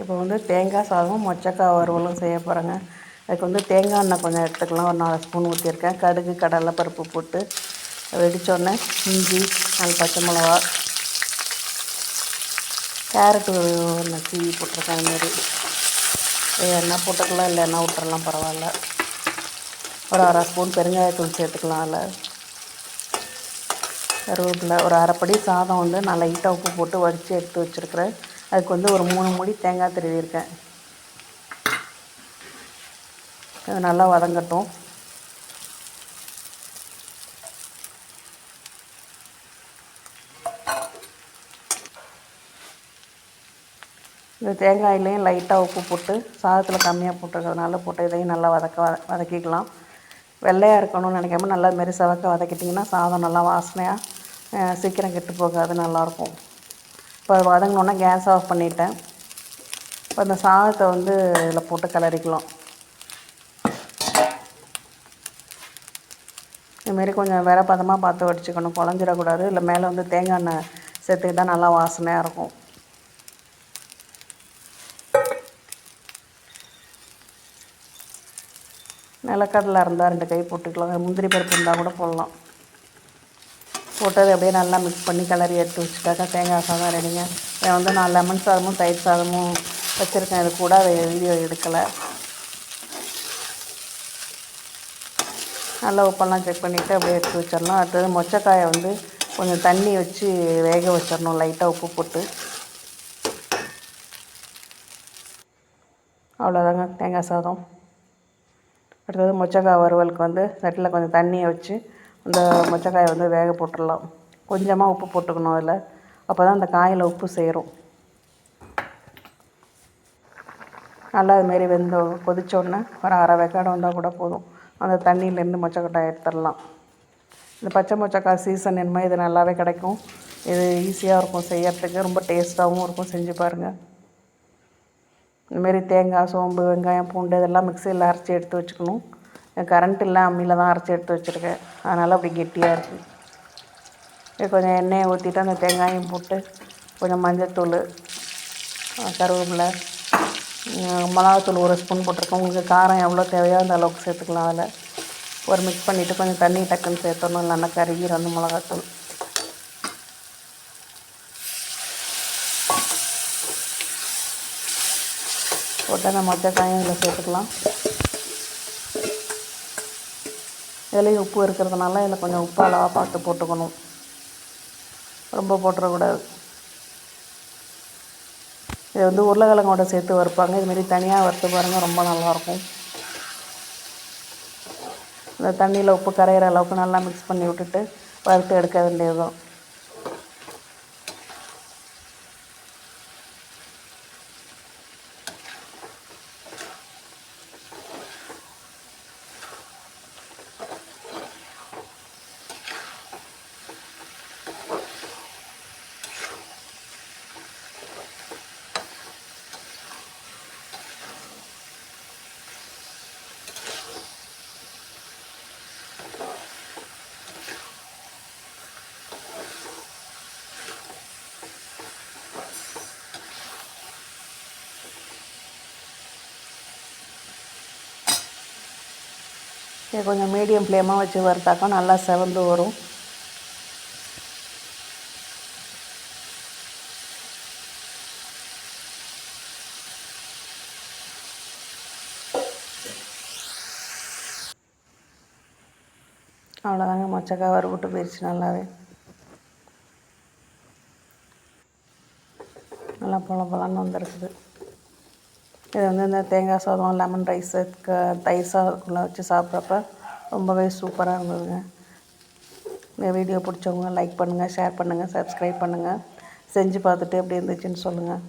இப்போ வந்து தேங்காய் சாதமும் மொச்சக்காய் வறுவலும் செய்ய போகிறேங்க அதுக்கு வந்து தேங்காய் எண்ணெய் கொஞ்சம் எடுத்துக்கலாம். ஒரு நாலு ஸ்பூன் ஊற்றிருக்கேன் கடுகு கடலை பருப்பு போட்டு வெடித்தோடனே இஞ்சி நாலு பச்சை மிளகா கேரட்டு ஒன்று சீவி போட்டிருக்கேன் அதுமாரி எண்ணெய் போட்டுக்கலாம். இல்லை எண்ணெய் விட்டுறலாம் பரவாயில்ல. ஒரு அரை ஸ்பூன் பெருங்காயத்தூள் சேர்த்துக்கலாம் அதில். கருவேப்பிலை. ஒரு அரைப்படி சாதம் வந்து நான் லைட்டாக உப்பு போட்டு வடித்து எடுத்து வச்சுருக்கிறேன். அதுக்கு வந்து ஒரு மூணு மூடி தேங்காய் திருவியிருக்கேன். அது நல்லா வதங்கட்டும். இந்த தேங்காயிலையும் லைட்டாக உப்பு போட்டு சாதத்தில் கம்மியாக போட்டுருக்கிறதுனால போட்டு இதையும் நல்லா வதக்க வதக்கிக்கலாம். வெள்ளையாக இருக்கணும்னு நினைக்காம நல்லா மாரி செவக்க வதக்கிட்டிங்கன்னா சாதம் நல்லா வாசனையாக சீக்கிரம் கெட்டு போகாது நல்லாயிருக்கும் இப்போ வதங்கினோன்னா கேஸ் ஆஃப் பண்ணிட்டேன். இப்போ அந்த சாதத்தை வந்து இதில் போட்டு கிளறிக்கலாம். இதுமாரி கொஞ்சம் வேற பதமாக பார்த்து வடிச்சுக்கணும். குழஞ்சிடக்கூடாது. இல்லை மேலே வந்து தேங்காய் எண்ணெய் சேர்த்துக்கிட்டால் நல்லா வாசனையாக இருக்கும். நிலக்கடலை இருந்தால் ரெண்டு கை போட்டுக்கலாம். முந்திரி பருப்பு இருந்தால் கூட போடலாம். போட்டது அப்படியே நல்லா மிக்ஸ் பண்ணி கிளறி எடுத்து வச்சுட்டாக்கா தேங்காய் சாதம் ரெடிங்க இதை வந்து நான் லெமன் சாதமும் தயிர் சாதமும் வச்சுருக்கேன். இது கூட அதை வீடியோ எடுக்கலை. நல்லா உப்பெல்லாம் செக் பண்ணிவிட்டு அப்படியே எடுத்து வச்சிடலாம் அடுத்தது மொச்சக்காயை வந்து கொஞ்சம் தண்ணி வச்சு வேக வச்சிடணும். லைட்டாக உப்பு போட்டு. அவ்வளோதாங்க தேங்காய் சாதம். அடுத்தது மொச்சக்காய் வறுவலுக்கு வந்து சட்டில் கொஞ்சம் தண்ணியை வச்சு அந்த மொச்சக்காயை வந்து வேக போட்டுடலாம். கொஞ்சமாக உப்பு போட்டுக்கணும் அதில். அப்போ தான் அந்த காயில் உப்பு சேரும். நல்லா அதுமாரி வெந்த கொதிச்சோடனே ஒரு அரை வெக்காடு வந்தால் கூட போதும். அந்த தண்ணியிலேருந்து மொச்சக்கட்டாய் எடுத்துடலாம். இந்த பச்சை மொச்சக்காய் சீசன் என்னமோ இது நல்லாவே கிடைக்கும். இது ஈஸியாக இருக்கும் செய்யறதுக்கு. ரொம்ப டேஸ்ட்டாகவும் இருக்கும். செஞ்சு பாருங்கள் இந்தமாரி தேங்காய் சோம்பு வெங்காயம் பூண்டு இதெல்லாம் மிக்சியில் அரைச்சி எடுத்து வச்சுக்கணும். கரண்ட் இல்லை அம்மியில் தான் அரைச்சி எடுத்து வச்சுருக்கேன். அதனால் அப்படி கெட்டியாக இருக்குது கொஞ்சம் எண்ணெயை ஊற்றிட்டு அந்த தேங்காயும் போட்டு கொஞ்சம் மஞ்சத்தூள் கருவேப்பிலை மிளகாத்தூள் ஒரு ஸ்பூன் போட்டிருக்கோம் உங்களுக்கு காரம் எவ்வளோ தேவையோ அந்த அளவுக்கு சேர்த்துக்கலாம் அதில். ஒரு மிக்ஸ் பண்ணிவிட்டு கொஞ்சம் தண்ணி டக்குன்னு சேர்த்தணும். இல்லைன்னா கருகிரும் அந்த மிளகாத்தூள். போட்டு அந்த மொச்சக்காயும் இதில் சேர்த்துக்கலாம். இதுலேயும் உப்பு இருக்கிறதுனால இதில் கொஞ்சம் உப்பு அளவாக பார்த்து போட்டுக்கணும். ரொம்ப போட்டுறக்கூடாது இது வந்து உருளைக்கிழங்கோட சேர்த்து வறுப்பாங்க. இதுமாரி தனியாக வறுத்து பாருங்கள் ரொம்ப நல்லாயிருக்கும் இந்த தண்ணியில் உப்பு கரையிற அளவுக்கு நல்லா மிக்ஸ் பண்ணி விட்டுட்டு வறுத்து எடுக்க வேண்டியது தான் இது கொஞ்சம் மீடியம் ஃப்ளேமாக வச்சு வறுத்தாக்கா நல்லா செவந்து வரும். அவ்வளோதாங்க மொச்சக்காய் வறுபட்டு போயிடுச்சு நல்லாவே. நல்லா பொல பொலன்னு வந்துருக்குது. இது வந்து இந்த தேங்காய் சாதம் லெமன் ரைஸு க தயிர் சாதத்துக்குள்ளே வச்சு சாப்பிட்றப்ப ரொம்பவே சூப்பராக இருந்ததுங்க. இந்த வீடியோ பிடிச்சவங்க லைக் பண்ணுங்கள் ஷேர் பண்ணுங்கள் சப்ஸ்கிரைப் பண்ணுங்கள் செஞ்சு பார்த்துட்டு எப்படி இருந்துச்சுன்னு சொல்லுங்கள்